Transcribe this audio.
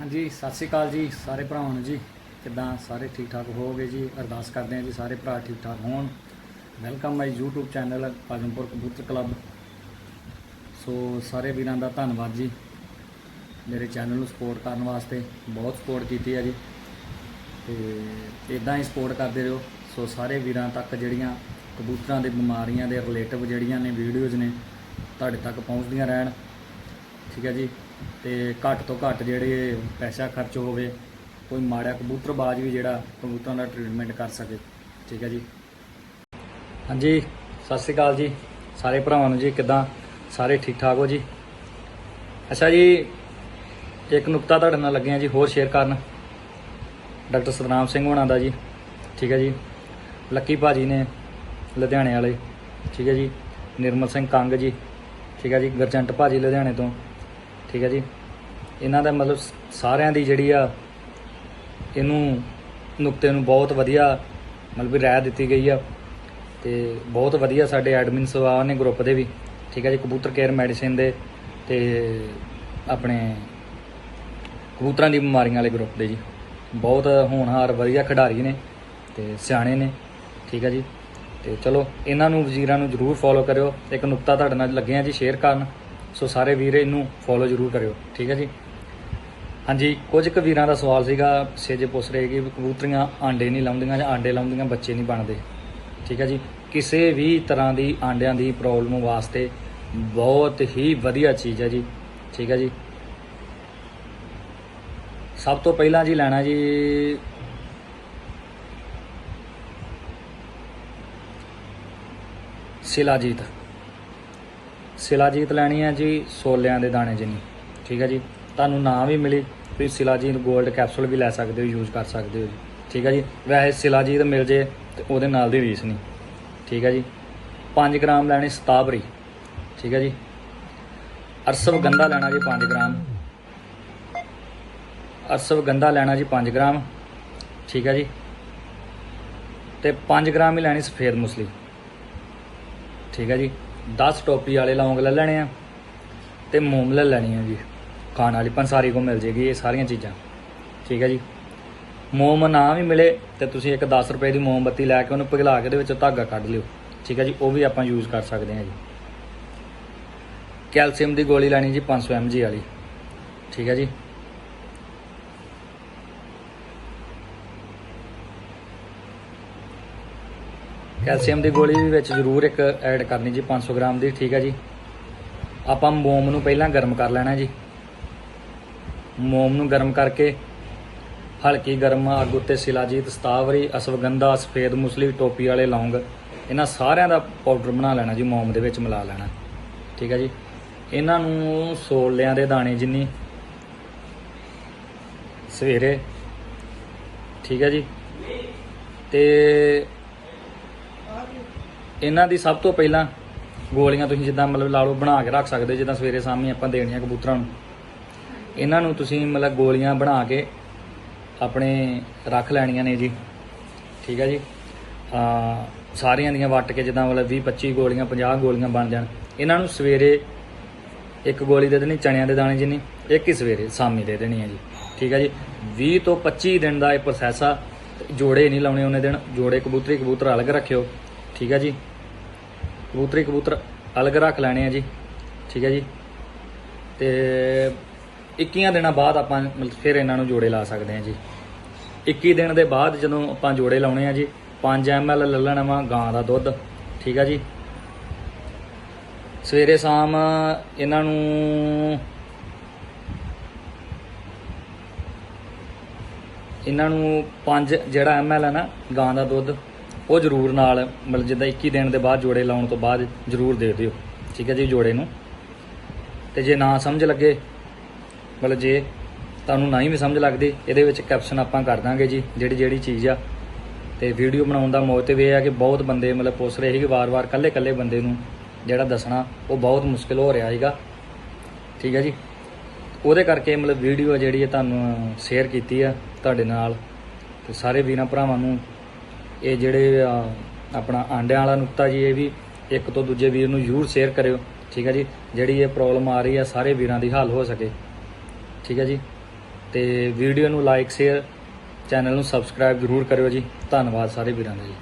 ਹਾਂਜੀ, ਸਤਿ ਸ਼੍ਰੀ ਅਕਾਲ ਜੀ ਸਾਰੇ ਭਰਾਵਾਂ ਨੂੰ ਜੀ। ਕਿੱਦਾਂ ਸਾਰੇ ਠੀਕ ਠਾਕ ਹੋਵੋਗੇ ਜੀ? ਅਰਦਾਸ ਕਰਦੇ ਹਾਂ ਜੀ ਸਾਰੇ ਭਰਾ ਠੀਕ ਠਾਕ ਹੋਣ। Welcome my YouTube channel Pajampur Kabutar club so ਸਾਰੇ ਵੀਰਾਂ ਦਾ ਧੰਨਵਾਦ ਜੀ। ਮੇਰੇ ਚੈਨਲ ਨੂੰ ਸਪੋਰਟ ਕਰਨ ਵਾਸਤੇ ਬਹੁਤ ਸਪੋਰਟ ਕੀਤੀ ਹੈ ਜੀ। ਤੇ ਇਦਾਂ ਹੀ ਸਪੋਰਟ ਕਰਦੇ ਰਹੋ। ਸੋ ਸਾਰੇ ਵੀਰਾਂ ਤੱਕ ਜਿਹੜੀਆਂ ਕਬੂਤਰਾਂ ਦੇ ਬਿਮਾਰੀਆਂ ਦੇ ਰਿਲੇਟਿਵ ਜਿਹੜੀਆਂ ਨੇ ਵੀਡੀਓਜ਼ ਨੇ, ਤੁਹਾਡੇ ਤੱਕ ਪਹੁੰਚਦੀਆਂ ਰਹਿਣ। ਠੀਕ ਹੈ ਜੀ? ਤੇ ਘੱਟ ਤੋਂ ਘੱਟ ਜਿਹੜੇ ਪੈਸਾ ਖਰਚ ਹੋਵੇ, ਕੋਈ ਮਾੜਾ ਕਬੂਤਰਬਾਜ਼ ਵੀ ਜਿਹੜਾ ਕਬੂਤਰਾਂ ਦਾ ਟ੍ਰੀਟਮੈਂਟ ਕਰ ਸਕੇ। ਠੀਕ ਹੈ ਜੀ? ਹਾਂਜੀ, ਸਤਿ ਸ਼੍ਰੀ ਅਕਾਲ ਜੀ। ਸਾਰੇ ਭਰਾਵਾਂ ਨੂੰ ਜੀ, ਕਿਦਾਂ? ਸਾਰੇ ਠੀਕ ਠਾਕ ਹੋ ਜੀ? ਅੱਛਾ ਜੀ, ਇੱਕ ਨੁਕਤਾ ਤੁਹਾਡੇ ਨਾਲ ਲੱਗਿਆ ਜੀ, ਹੋਰ ਸ਼ੇਅਰ ਕਰਨ। ਡਾਕਟਰ ਸਤਨਾਮ ਸਿੰਘ ਹੋਣਾ ਦਾ ਜੀ। ਠੀਕ ਹੈ ਜੀ? ਲੱਕੀ ਭਾਜੀ ਨੇ, ਲੁਧਿਆਣੇ ਵਾਲੇ। ਠੀਕ ਹੈ ਜੀ? ਨਿਰਮਲ ਸਿੰਘ ਕੰਗ ਜੀ। ਠੀਕ ਹੈ ਜੀ? ਗਰਜੰਟ ਭਾਜੀ ਲੁਧਿਆਣੇ ਤੋਂ। ਠੀਕ ਹੈ ਜੀ। ਇਹਨਾਂ ਦਾ ਮਤਲਬ ਸਾਰਿਆਂ ਦੀ ਜਿਹੜੀ ਆ, ਇਹਨੂੰ, ਨੁਕਤੇ ਨੂੰ ਬਹੁਤ ਵਧੀਆ ਮਤਲਬ ਵੀ ਰਾਇ ਦਿੱਤੀ ਗਈ ਆ। ਤੇ ਬਹੁਤ ਵਧੀਆ ਸਾਡੇ ਐਡਮਿਨ ਸਵਾ ਨੇ ਗਰੁੱਪ ਦੇ ਵੀ। ਠੀਕ ਹੈ ਜੀ, ਕਬੂਤਰ ਕੇਅਰ ਮੈਡੀਸਿਨ ਦੇ ਤੇ ਆਪਣੇ ਕਬੂਤਰਾਂ ਦੀ ਬਿਮਾਰੀਆਂ ਵਾਲੇ ਗਰੁੱਪ ਦੇ ਜੀ। ਬਹੁਤ ਹੋਣਹਾਰ ਵਧੀਆ ਖਿਡਾਰੀ ਨੇ ਤੇ ਸਿਆਣੇ ਨੇ। ਠੀਕ ਹੈ ਜੀ। ਤੇ ਚਲੋ, ਇਹਨਾਂ ਨੂੰ, ਵਜ਼ੀਰਾਂ ਨੂੰ ਜਰੂਰ ਫੋਲੋ ਕਰਿਓ। ਇੱਕ ਨੁਕਤਾ ਤੁਹਾਡੇ ਨਾਲ ਲੱਗਿਆ ਜੀ ਸ਼ੇਅਰ ਕਰਨ। ਸੋ ਸਾਰੇ ਵੀਰ ਇਹਨੂੰ ਫੋਲੋ ਜਰੂਰ ਕਰਿਓ, ਠੀਕ ਹੈ ਜੀ? ਹਾਂਜੀ, ਕੁਝ ਕੁ ਵੀਰਾਂ ਦਾ ਸਵਾਲ ਸੀਗਾ, ਸੇਜੇ ਪੁੱਛ ਰਹੇ ਕਿ ਕਬੂਤਰੀਆਂ ਆਂਡੇ ਨਹੀਂ ਲਾਉਂਦੀਆਂ ਜਾਂ ਆਂਡੇ ਲਾਉਂਦੀਆਂ, ਬੱਚੇ ਨਹੀਂ ਬਣਦੇ, ਠੀਕ ਹੈ ਜੀ? ਕਿਸੇ ਵੀ ਤਰ੍ਹਾਂ ਦੀ ਆਂਡਿਆਂ ਦੀ ਪ੍ਰੋਬਲਮ ਵਾਸਤੇ ਬਹੁਤ ਹੀ ਵਧੀਆ ਚੀਜ਼ ਹੈ ਜੀ, ਠੀਕ ਹੈ ਜੀ? ਸਭ ਤੋਂ ਪਹਿਲਾਂ ਜੀ ਲੈਣਾ ਜੀ, ਸਿਲਾਜੀਤ। ਸਿਲਾਜੀਤ ਲੈਣੀ ਹੈ ਜੀ ਸੋਲਿਆਂ ਦੇ ਦਾਣੇ ਜਿੰਨੀ। ਠੀਕ ਹੈ ਜੀ? ਤੁਹਾਨੂੰ ਨਾ ਵੀ ਮਿਲੀ, ਤੁਸੀਂ ਸਿਲਾਜੀਤ 골ਡ ਕੈਪਸੂਲ ਵੀ ਲੈ ਸਕਦੇ ਹੋ ਯੂਜ਼ ਕਰ ਸਕਦੇ ਹੋ ਜੀ। ਠੀਕ ਹੈ ਜੀ? ਵੈਸੇ ਸਿਲਾਜੀਤ ਮਿਲ ਜੇ ਤੇ ਉਹਦੇ ਨਾਲ ਦੀ ਰੀਸ ਨਹੀਂ। ਠੀਕ ਹੈ ਜੀ? 5 ਗ੍ਰਾਮ ਲੈਣੀ ਸਤਾਬਰੀ। ਠੀਕ ਹੈ ਜੀ? ਅਰਸਵ ਗੰਧਾ ਲੈਣਾ ਜੀ 5 ਗ੍ਰਾਮ। ਅਰਸਵ ਗੰਧਾ ਲੈਣਾ ਜੀ 5 ਗ੍ਰਾਮ। ਠੀਕ ਹੈ ਜੀ? ਤੇ 5 ਗ੍ਰਾਮ ਹੀ ਲੈਣੀ ਸਫੇਦ ਮੁਸਲੀ। ਠੀਕ ਹੈ ਜੀ? 10 ਟੋਪੀ ਵਾਲੇ ਲੌਂਗ ਲੈ ਲੈਣੇ ਆ ਤੇ ਮੋਮ ਲੈ ਲੈਣੀ ਆ ਜੀ। ਖਾਣ ਵਾਲੀ ਪੰਸਾਰੀ ਕੋ ਮਿਲ ਜੇਗੀ ਇਹ ਸਾਰੀਆਂ ਚੀਜ਼ਾਂ। ਠੀਕ ਹੈ ਜੀ। ਮੋਮ ਨਾ ਵੀ ਮਿਲੇ ਤੇ ਤੁਸੀਂ ਇੱਕ 10 ਰੁਪਏ ਦੀ ਮੋਮਬੱਤੀ ਲੈ ਕੇ ਉਹਨੂੰ ਪਿਘਲਾ ਕੇ ਉਹਦੇ ਵਿੱਚ ਧਾਗਾ ਕੱਢ ਲਿਓ। ਠੀਕ ਹੈ ਜੀ। ਉਹ ਵੀ ਆਪਾਂ ਯੂਜ਼ ਕਰ ਸਕਦੇ ਹਾਂ ਜੀ। ਕੈਲਸ਼ੀਅਮ ਦੀ ਗੋਲੀ ਲੈਣੀ ਜੀ 500 mg ਵਾਲੀ। ਠੀਕ ਹੈ ਜੀ। ਕੈਲਸ਼ੀਅਮ ਦੀ ਗੋਲੀ ਵੀ ਵਿੱਚ ਜ਼ਰੂਰ ਇੱਕ ਐਡ ਕਰਨੀ ਜੀ 500 ਗ੍ਰਾਮ ਦੀ, ਠੀਕ ਹੈ ਜੀ। ਆਪਾਂ ਮੋਮ ਨੂੰ ਪਹਿਲਾਂ ਗਰਮ ਕਰ ਲੈਣਾ ਜੀ। ਮੋਮ ਨੂੰ ਗਰਮ ਕਰਕੇ ਹਲਕੀ ਗਰਮ ਅੱਗ ਉੱਤੇ ਸਿਲਾਜੀਤ, ਸਤਾਵਰੀ, ਅਸਵਗੰਧਾ, ਸਫੇਦ ਮੁਸਲੀ, ਟੋਪੀ ਵਾਲੇ ਲੌਂਗ, ਇਹਨਾਂ ਸਾਰਿਆਂ ਦਾ ਪਾਊਡਰ ਬਣਾ ਲੈਣਾ ਜੀ, ਮੋਮ ਦੇ ਵਿੱਚ ਮਿਲਾ ਲੈਣਾ। ਠੀਕ ਹੈ ਜੀ। ਇਹਨਾਂ ਨੂੰ ਸੋਲਿਆਂ ਦੇ ਦਾਣੇ ਜਿੰਨੀ ਸਵੇਰੇ, ਠੀਕ ਹੈ ਜੀ। ਤੇ ਇਹਨਾਂ ਦੀ ਸਭ ਤੋਂ ਪਹਿਲਾਂ ਗੋਲੀਆਂ ਤੁਸੀਂ ਜਿੱਦਾਂ ਮਤਲਬ ਲਾ ਲਓ ਬਣਾ ਕੇ ਰੱਖ ਸਕਦੇ, ਜਿੱਦਾਂ ਸਵੇਰੇ ਸ਼ਾਮੀ ਆਪਾਂ ਦੇਣੀਆਂ ਕਬੂਤਰਾਂ ਨੂੰ। ਇਹਨਾਂ ਨੂੰ ਤੁਸੀਂ ਮਤਲਬ ਗੋਲੀਆਂ ਬਣਾ ਕੇ ਆਪਣੇ ਰੱਖ ਲੈਣੀਆਂ ਨੇ ਜੀ। ਠੀਕ ਹੈ ਜੀ? ਆ ਸਾਰੀਆਂ ਦੀਆਂ ਵੱਟ ਕੇ ਜਿੱਦਾਂ ਮਤਲਬ 20 25 ਗੋਲੀਆਂ 50 ਗੋਲੀਆਂ ਬਣ ਜਾਣ। ਇਹਨਾਂ ਨੂੰ ਸਵੇਰੇ ਇੱਕ ਗੋਲੀ ਦੇ ਦੇਣੀ, ਚਣਿਆਂ ਦੇ ਦਾਣੇ ਜਿੰਨੀ, ਇੱਕ ਹੀ ਸਵੇਰੇ, ਸ਼ਾਮੀ ਦੇ ਦੇਣੀ ਹੈ ਜੀ। ਠੀਕ ਹੈ ਜੀ? 20 ਤੋਂ 25 ਦਿਨ ਦਾ ਇਹ ਪ੍ਰੋਸੈਸ ਆ। ਤੇ ਜੋੜੇ ਨਹੀਂ ਲਾਉਣੇ ਉਹਨੇ ਦਿਨ, ਜੋੜੇ ਕਬੂਤਰੀ ਕਬੂਤਰ ਅਲੱਗ ਰੱਖਿਓ। ਠੀਕ ਹੈ ਜੀ? ਕਬੂਤਰੀ ਕਬੂਤਰ ਅਲੱਗ ਰੱਖ ਲੈਣੇ ਆ ਜੀ। ਠੀਕ ਹੈ ਜੀ। ਤੇ 21 ਦਿਨਾਂ ਬਾਅਦ ਆਪਾਂ ਮਤਲਬ ਫਿਰ ਇਹਨਾਂ ਨੂੰ ਜੋੜੇ ਲਾ ਸਕਦੇ ਆ ਜੀ। 21 ਦਿਨ ਦੇ ਬਾਅਦ ਜਦੋਂ ਆਪਾਂ ਜੋੜੇ ਲਾਉਣੇ ਆ ਜੀ 5 ml ਲੈ ਲੈਣਾ ਵਾ ਗਾਂ ਦਾ ਦੁੱਧ। ਠੀਕ ਆ ਜੀ। ਸਵੇਰੇ ਸ਼ਾਮ ਇਹਨਾਂ ਨੂੰ ਇਹਨਾਂ ਨੂੰ 5 ਜਿਹੜਾ ml ਹੈ ਨਾ, ਗਾਂ ਦਾ ਦੁੱਧ ਉਹ ਜ਼ਰੂਰ ਨਾਲ ਮਤਲਬ ਜਿੱਦਾਂ 21 ਦਿਨ ਦੇ ਬਾਅਦ ਜੋੜੇ ਲਾਉਣ ਤੋਂ ਬਾਅਦ ਜ਼ਰੂਰ ਦੇ ਦਿਓ। ਠੀਕ ਹੈ ਜੀ ਜੋੜੇ ਨੂੰ। ਤੇ ਜੇ ਨਾ ਸਮਝ ਲੱਗੇ, ਮਤਲਬ ਜੇ ਤੁਹਾਨੂੰ ਨਹੀਂ ਵੀ ਸਮਝ ਲੱਗਦੀ, ਇਹਦੇ ਵਿੱਚ ਕੈਪਸ਼ਨ ਆਪਾਂ ਕਰ ਦਾਂਗੇ ਜੀ, ਜਿਹੜੀ ਜਿਹੜੀ ਚੀਜ਼ ਆ। ਤੇ ਵੀਡੀਓ ਬਣਾਉਣ ਦਾ ਮੋਟਿਵ ਇਹ ਆ ਕਿ ਬਹੁਤ ਬੰਦੇ ਮਤਲਬ ਪੁੱਛ ਰਹੇ ਸੀ ਕਿ ਵਾਰ-ਵਾਰ ਕੱਲੇ-ਕੱਲੇ ਬੰਦੇ ਨੂੰ ਜਿਹੜਾ ਦੱਸਣਾ, ਉਹ ਬਹੁਤ ਮੁਸ਼ਕਿਲ ਹੋ ਰਿਹਾ ਸੀਗਾ। ਠੀਕ ਹੈ ਜੀ। ਉਹਦੇ ਕਰਕੇ ਮਤਲਬ ਵੀਡੀਓ ਜਿਹੜੀ ਹੈ ਤੁਹਾਨੂੰ ਸ਼ੇਅਰ ਕੀਤੀ ਆ ਤੁਹਾਡੇ ਨਾਲ। ਤੇ ਸਾਰੇ ਵੀਰਾਂ ਭਰਾਵਾਂ ਨੂੰ ਇਹ ਜਿਹੜੇ ਆਪਣਾ ਆਂਡਿਆਂ ਵਾਲਾ ਨੁਕਤਾ ਜੀ, ਇਹ ਵੀ ਇੱਕ ਤੋਂ ਦੂਜੇ ਵੀਰ ਨੂੰ ਜ਼ਰੂਰ ਸ਼ੇਅਰ ਕਰਿਓ, ਠੀਕ ਹੈ ਜੀ? ਜਿਹੜੀ ਇਹ ਪ੍ਰੋਬਲਮ ਆ ਰਹੀ ਆ, ਸਾਰੇ ਵੀਰਾਂ ਦੀ ਹੱਲ ਹੋ ਸਕੇ, ਠੀਕ ਹੈ ਜੀ? ਤੇ ਵੀਡੀਓ ਨੂੰ ਲਾਈਕ ਸ਼ੇਅਰ ਚੈਨਲ ਨੂੰ ਸਬਸਕ੍ਰਾਈਬ ਜ਼ਰੂਰ ਕਰਿਓ ਜੀ। ਧੰਨਵਾਦ ਸਾਰੇ ਵੀਰਾਂ ਦਾ ਜੀ।